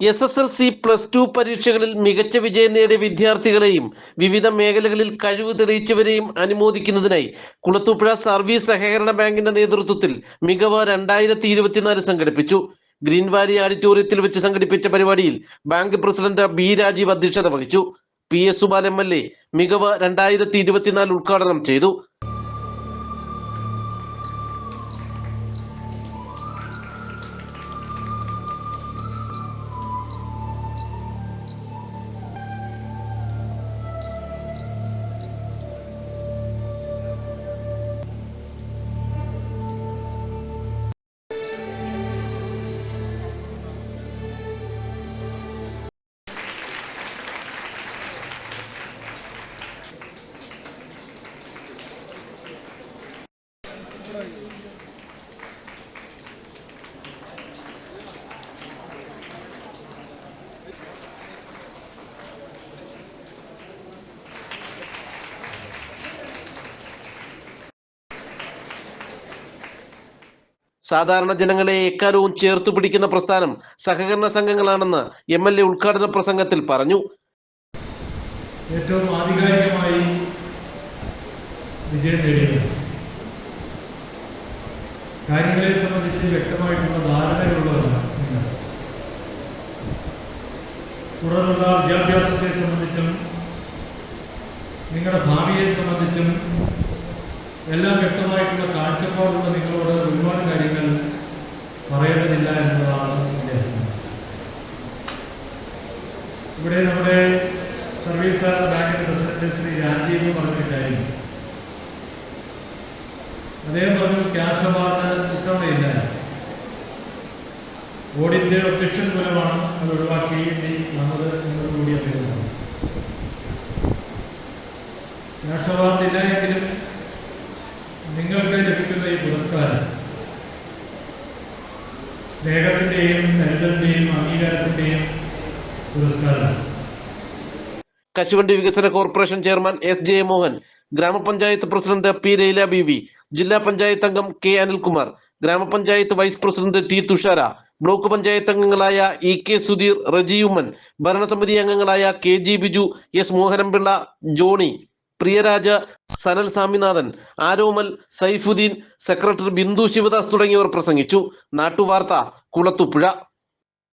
S S L C plus two പരീക്ഷകളിൽ മികച്ച വിജയം നേടിയ വിദ്യാർത്ഥികളെയും വിവിധ മേഖലകളിൽ കഴിവ് തെളിയിച്ചവരെയും അനുമോദിക്കുന്നതിനായി കുളത്തൂപ്പുഴ സർവീസ് സഹകരണ ബാങ്കിന്റെ നേതൃത്വത്തിൽ മികവ് രണ്ടായിരത്തി ഇരുപത്തിനാല് സംഘടിപ്പിച്ചു. ഗ്രീൻ വാലി ഓഡിറ്റോറിയത്തിൽ വെച്ച് സംഘടിപ്പിച്ച പരിപാടിയിൽ ബാങ്ക് പ്രസിഡന്റ് ബി രാജീവ് അധ്യക്ഷത വഹിച്ചു. P S Subal M L A മികവ് രണ്ടായിരത്തി ഇരുപത്തിനാല് ഉദ്ഘാടനം ചെയ്തു. സാധാരണ ജനങ്ങളെ എക്കാലവും ചേർത്തു പിടിക്കുന്ന പ്രസ്ഥാനം സഹകരണ സംഘങ്ങളാണെന്ന് എം എൽ എ ഉദ്ഘാടന പ്രസംഗത്തിൽ പറഞ്ഞു. ഏറ്റവും ആധികാരികമായി വിജയം നേടിയത്. കാര്യങ്ങളെ സംബന്ധിച്ച് വ്യക്തമായിട്ടുള്ള ധാരണകളുള്ളതല്ല തുടർന്നുള്ള വിദ്യാഭ്യാസത്തെ സംബന്ധിച്ചും നിങ്ങളുടെ ഭാവിയെ സംബന്ധിച്ചും എല്ലാം വ്യക്തമായിട്ടുള്ള കാഴ്ചപ്പാടുള്ള നിങ്ങളോട് ഒരുപാട് കാര്യങ്ങൾ പറയേണ്ടതില്ല എന്നതാണ് ഇവിടെ നമ്മുടെ സർവീസ് ബാങ്കിന്റെ പ്രസിഡന്റ് ശ്രീ രാജീവ് പറഞ്ഞൊരു കാര്യം. അദ്ദേഹം പറഞ്ഞു ക്യാഷ് അവാർഡ് ഇത്തവണയില്ല. ഓഡിറ്റ് ഒബ്ജക്ഷൻ മൂലമാണ് അത് ഒഴിവാക്കി വന്നത് എന്നോടുകൂടി അദ്ദേഹം ക്യാഷ് അവാർഡ് ഇല്ല എങ്കിലും നിങ്ങൾക്ക് ലഭിക്കുന്ന ഈ പുരസ്കാരം. സ്നേഹത്തിന്റെയും കരുതലിന്റെയും അംഗീകാരത്തിന്റെയും പുരസ്കാരമാണ് കശുവണ്ടി വികസന corporation chairman S J Mohan ഗ്രാമപഞ്ചായത്ത് president P Laila B V ജില്ലാ പഞ്ചായത്ത് അംഗം കെ അനിൽകുമാർ ഗ്രാമപഞ്ചായത്ത് vice president T Thushara block panchayat അംഗങ്ങളായ ഇ കെ സുധീർ റജിയുമ്മൻ ഭരണസമിതി അംഗങ്ങളായ K G Biju S Mohanan Pillai Johnny Priyaraja Sanal Swaminathan Aromal Saifuddin secretary Bindu Sivadas തുടങ്ങിയവർ പ്രസംഗിച്ചു. നാട്ടുവാർത്ത കുളത്തുപുഴ.